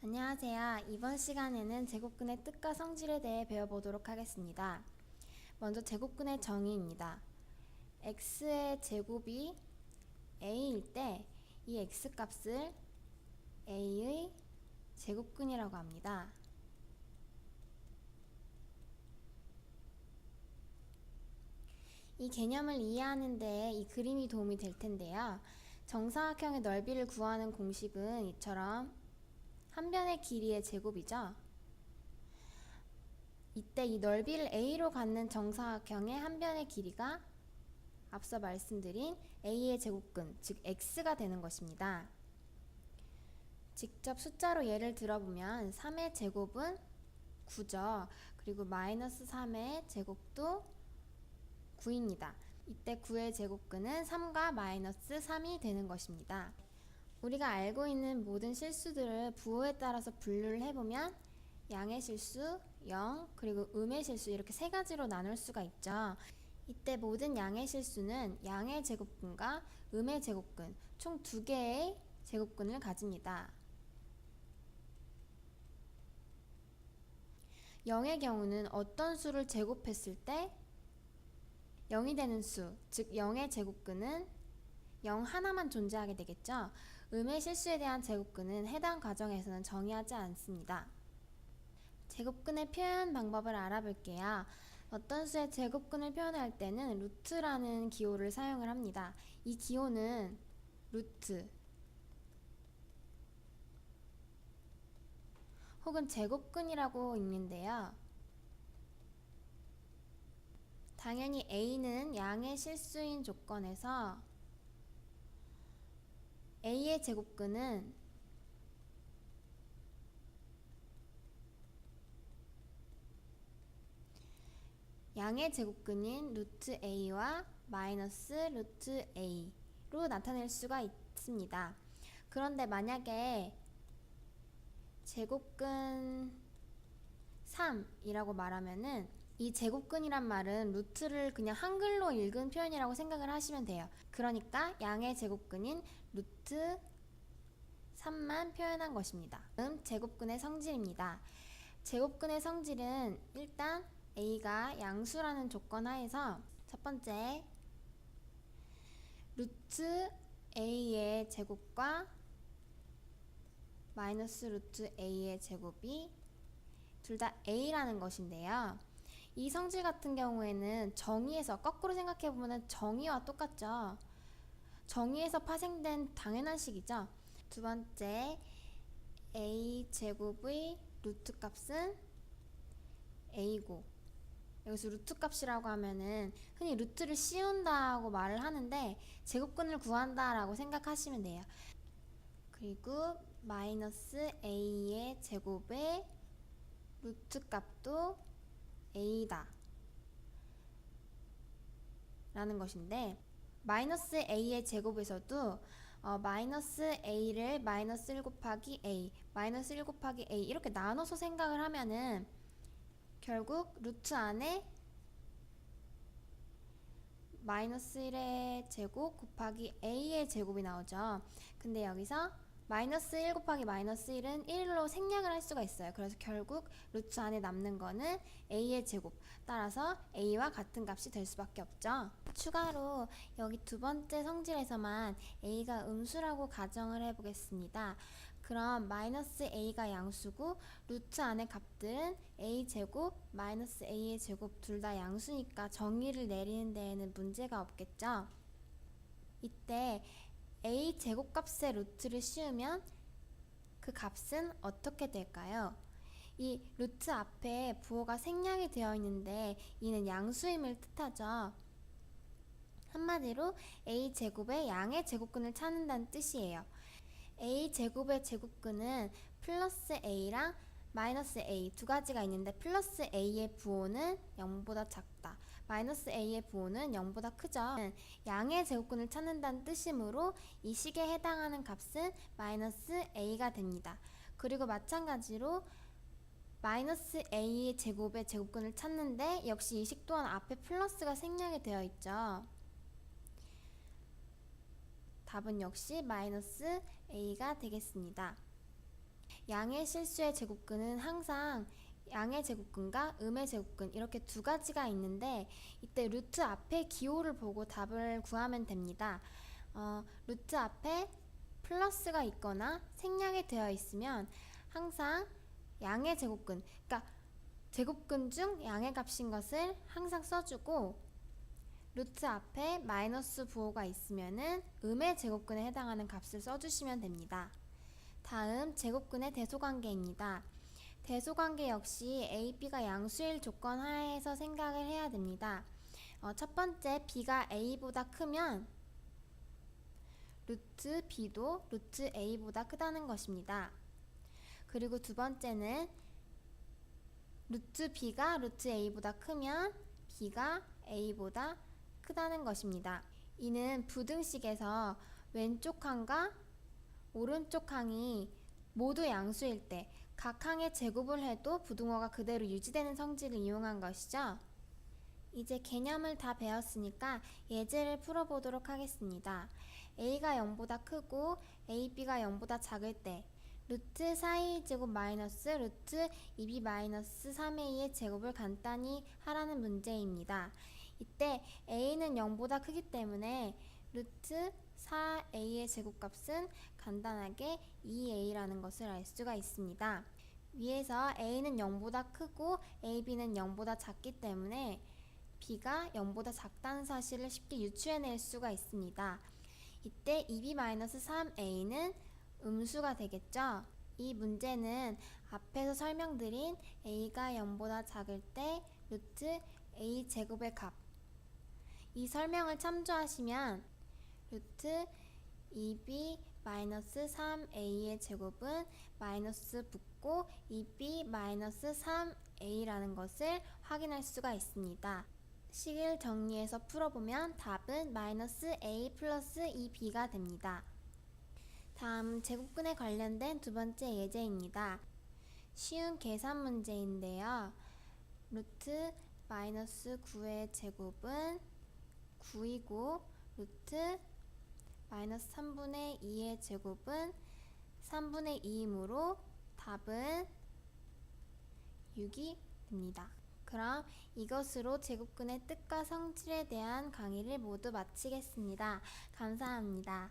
안녕하세요. 이번 시간에는 제곱근의 뜻과 성질에 대해 배워보도록 하겠습니다. 먼저 제곱근의 정의입니다. x의 제곱이 a일 때 이 x 값을 a의 제곱근이라고 합니다. 이 개념을 이해하는 데 이 그림이 도움이 될 텐데요. 정사각형의 넓이를 구하는 공식은 이처럼 한 변의 길이의 제곱이죠. 이때 이 넓이를 a로 갖는 정사각형의 한 변의 길이가 앞서 말씀드린 a의 제곱근, 즉 x가 되는 것입니다. 직접 숫자로 예를 들어보면 3의 제곱은 9죠. 그리고 마이너스 3의 제곱도 9입니다. 이때 9의 제곱근은 3과 마이너스 3이 되는 것입니다. 우리가 알고 있는 모든 실수들을 부호에 따라서 분류를 해보면 양의 실수, 0, 그리고 음의 실수 이렇게 세 가지로 나눌 수가 있죠. 이때 모든 양의 실수는 양의 제곱근과 음의 제곱근 총 두 개의 제곱근을 가집니다. 0의 경우는 어떤 수를 제곱했을 때 0이 되는 수, 즉 0의 제곱근은 0 하나만 존재하게 되겠죠. 음의 실수에 대한 제곱근은 해당 과정에서는 정의하지 않습니다. 제곱근의 표현 방법을 알아볼게요. 어떤 수의 제곱근을 표현할 때는 루트라는 기호를 사용을 합니다. 이 기호는 루트 혹은 제곱근이라고 읽는데요. 당연히 A는 양의 실수인 조건에서 A의 제곱근은 양의 제곱근인 루트 A와 마이너스 루트 A로 나타낼 수가 있습니다. 그런데 만약에 제곱근 3이라고 말하면은 이 제곱근이란 말은 루트를 그냥 한글로 읽은 표현이라고 생각을 하시면 돼요. 그러니까 양의 제곱근인 루트 3만 표현한 것입니다. 다음 제곱근의 성질입니다. 제곱근의 성질은 일단 a가 양수라는 조건 하에서 첫 번째 루트 a의 제곱과 마이너스 루트 a의 제곱이 둘 다 a라는 것인데요. 이 성질 같은 경우에는 정의에서 거꾸로 생각해 보면 정의와 똑같죠. 정의에서 파생된 당연한 식이죠. 두 번째 a 제곱의 루트 값은 a고 여기서 루트 값이라고 하면은 흔히 루트를 씌운다고 말을 하는데 제곱근을 구한다라고 생각하시면 돼요. 그리고 마이너스 a의 제곱의 루트 값도 a다 라는 것인데 마이너스 a의 제곱에서도 어, 마이너스 a를 마이너스 1 곱하기 a 마이너스 1 곱하기 a 이렇게 나눠서 생각을 하면은 결국 루트 안에 마이너스 1의 제곱 곱하기 a의 제곱이 나오죠. 근데 여기서 마이너스 1 곱하기 마이너스 1은 1로 생략을 할 수가 있어요. 그래서 결국 루트 안에 남는 거는 a의 제곱. 따라서 a와 같은 값이 될 수밖에 없죠. 추가로 여기 두 번째 성질에서만 a가 음수라고 가정을 해보겠습니다. 그럼 마이너스 a가 양수고 루트 안의 값들은 a 제곱 마이너스 a의 제곱 둘 다 양수니까 정의를 내리는 데에는 문제가 없겠죠. 이때 a 제곱값의 루트를 씌우면 그 값은 어떻게 될까요? 이 루트 앞에 부호가 생략이 되어 있는데 이는 양수임을 뜻하죠. 한마디로 a 제곱의 양의 제곱근을 찾는다는 뜻이에요. a 제곱의 제곱근은 플러스 a랑 마이너스 a 두 가지가 있는데 플러스 a의 부호는 0보다 작다. 마이너스 a의 부호는 0보다 크죠. 양의 제곱근을 찾는다는 뜻이므로 이 식에 해당하는 값은 마이너스 a가 됩니다. 그리고 마찬가지로 마이너스 a의 제곱의 제곱근을 찾는데 역시 이 식 또한 앞에 플러스가 생략이 되어 있죠. 답은 역시 마이너스 a가 되겠습니다. 양의 실수의 제곱근은 항상 양의 제곱근과 음의 제곱근 이렇게 두 가지가 있는데 이때 루트 앞에 기호를 보고 답을 구하면 됩니다. 어, 루트 앞에 플러스가 있거나 생략이 되어 있으면 항상 양의 제곱근, 그러니까 제곱근 중 양의 값인 것을 항상 써주고 루트 앞에 마이너스 부호가 있으면은 음의 제곱근에 해당하는 값을 써주시면 됩니다. 다음 제곱근의 대소관계입니다. 대소관계 역시 A, B가 양수일 조건 하에서 생각을 해야 됩니다. 어, 첫 번째 B가 A보다 크면 루트 B도 루트 A보다 크다는 것입니다. 그리고 두 번째는 루트 B가 루트 A보다 크면 B가 A보다 크다는 것입니다. 이는 부등식에서 왼쪽 항과 오른쪽 항이 모두 양수일 때 각 항의 제곱을 해도 부등호가 그대로 유지되는 성질을 이용한 것이죠. 이제 개념을 다 배웠으니까 예제를 풀어보도록 하겠습니다. a가 0보다 크고 ab가 0보다 작을 때 루트 4a 제곱 마이너스 루트 2b 마이너스 3a의 제곱을 간단히 하라는 문제입니다. 이때 a는 0보다 크기 때문에 루트 4a의 제곱값은 간단하게 2a라는 것을 알 수가 있습니다. 위에서 a는 0보다 크고 ab는 0보다 작기 때문에 b가 0보다 작다는 사실을 쉽게 유추해낼 수가 있습니다. 이때 2b-3a는 음수가 되겠죠? 이 문제는 앞에서 설명드린 a가 0보다 작을 때 루트 a 제곱의 값. 이 설명을 참조하시면 루트 2b 3a의 제곱은 마이너스 붙고 2b 3a라는 것을 확인할 수가 있습니다. 식을 정리해서 풀어보면 답은 마이너스 a 플러스 2b가 됩니다. 다음 제곱근에 관련된 두 번째 예제입니다. 쉬운 계산 문제인데요. 루트 마이너스 9의 제곱은 9이고 루트 마이너스 3분의 2의 제곱은 3분의 2이므로 답은 6이 됩니다. 그럼 이것으로 제곱근의 뜻과 성질에 대한 강의를 모두 마치겠습니다. 감사합니다.